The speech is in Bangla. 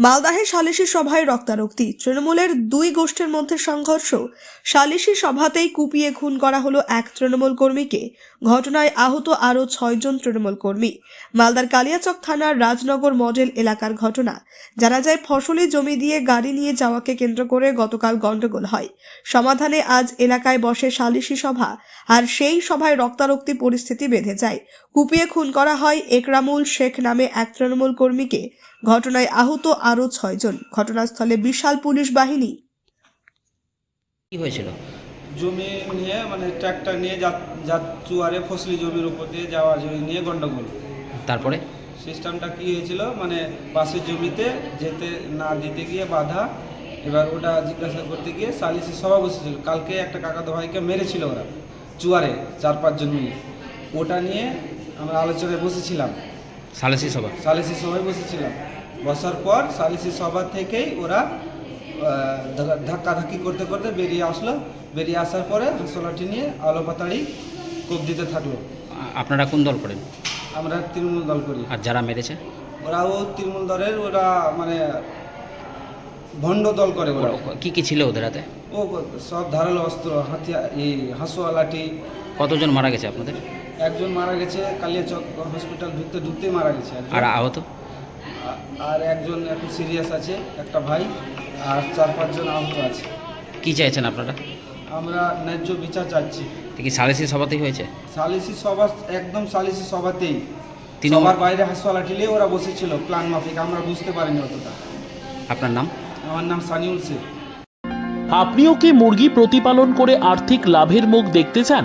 মালদাহে সালিশি সভায় রক্তারক্তি। তৃণমূলের দুই গোষ্ঠীর মধ্যে সংঘর্ষ। সালিশি সভাতেই কুপিয়ে খুন করা হলো এক তৃণমূল কর্মীকে। ঘটনায় আহত আরও ছয়জন তৃণমূল কর্মী। মালদার কালিয়াচক থানার রাজনগর মডেল এলাকার ঘটনা। জানা যায়, ফসলি জমি দিয়ে গাড়ি নিয়ে যাওয়াকে কেন্দ্র করে গতকাল গণ্ডগোল হয়। সমাধানে আজ এলাকায় বসে সালিশি সভা। আর সেই সভায় রক্তারক্তি পরিস্থিতি বেঁধে যায়। কুপিয়ে খুন করা হয় একরামুল শেখ নামে এক তৃণমূল কর্মীকে। ঘটনায় আহত আরও ছয়জন। ঘটনাস্থলে বিশাল পুলিশ বাহিনী। কি হয়েছিল? জমি নিয়ে মানে ট্র্যাক্টর নিয়ে যা যা চুয়ারে ফসলি জমির উপর দিয়ে যাওয়া জমি নিয়ে গন্ডগোল। তারপরে? সিস্টেমটা কি হয়েছিল? মানে পাশের জমিতে যেতে না দিতে গিয়ে বাধা এবার ওটা জিজ্ঞাসা করতে গিয়ে সালিসি সভা বসেছিল। কালকে একটা কাকাতো ভাইকে মেরেছিল ওরা চুয়ারে চার পাঁচজন মিলে। ওটা নিয়ে আমরা আলোচনায় বসেছিলাম। সালিসি সভা? সালিসি সভায় বসেছিলাম। বসার পর সালিসি সভা থেকেই ওরা ধাক্কাধাক্কি করতে করতে বেরিয়ে আসলো। বেরিয়ে আসার পরে হাসলাটি নিয়ে আলো পাতাড়ি কোপ দিতে থাকল। আপনারা কোন দল করেন? আমরা তৃণমূল দল করি। আর যারা মেরেছে? ওরাও তৃণমূল দলের ওরা মানে ভণ্ড দল করে ওরা। কি কি ছিল ওদের হাতে? ও সব ধারালো অস্ত্র হাতিয়ার এই হাসুয়া লাঠি। কতজন মারা গেছে আপনাদের? একজন মারা গেছে কালিয়াচক হসপিটাল ঢুকতে ঢুকতেই মারা গেছে। আর আহত? আর একজন এখন সিরিয়াস আছে একটা ভাই আর চার পাঁচজন আহত আছে। কি চাইছেন আপনারা? আমরা ন্যায্য বিচার চাচ্ছি। কি সালিসি সভাতেই হয়েছে? সালিসি সভা একদম সালিসি সভাতেই। তিন সবার বাইরে হাসপাতাল টিলে ওরা বসেছিল প্ল্যান মাফিক আমরা বুঝতে পারিনি অতটা। আপনার নাম? আমার নাম সানিউল শেখ। আপনিও কি মুরগি প্রতিপালন করে আর্থিক লাভের মুখ দেখতে চান?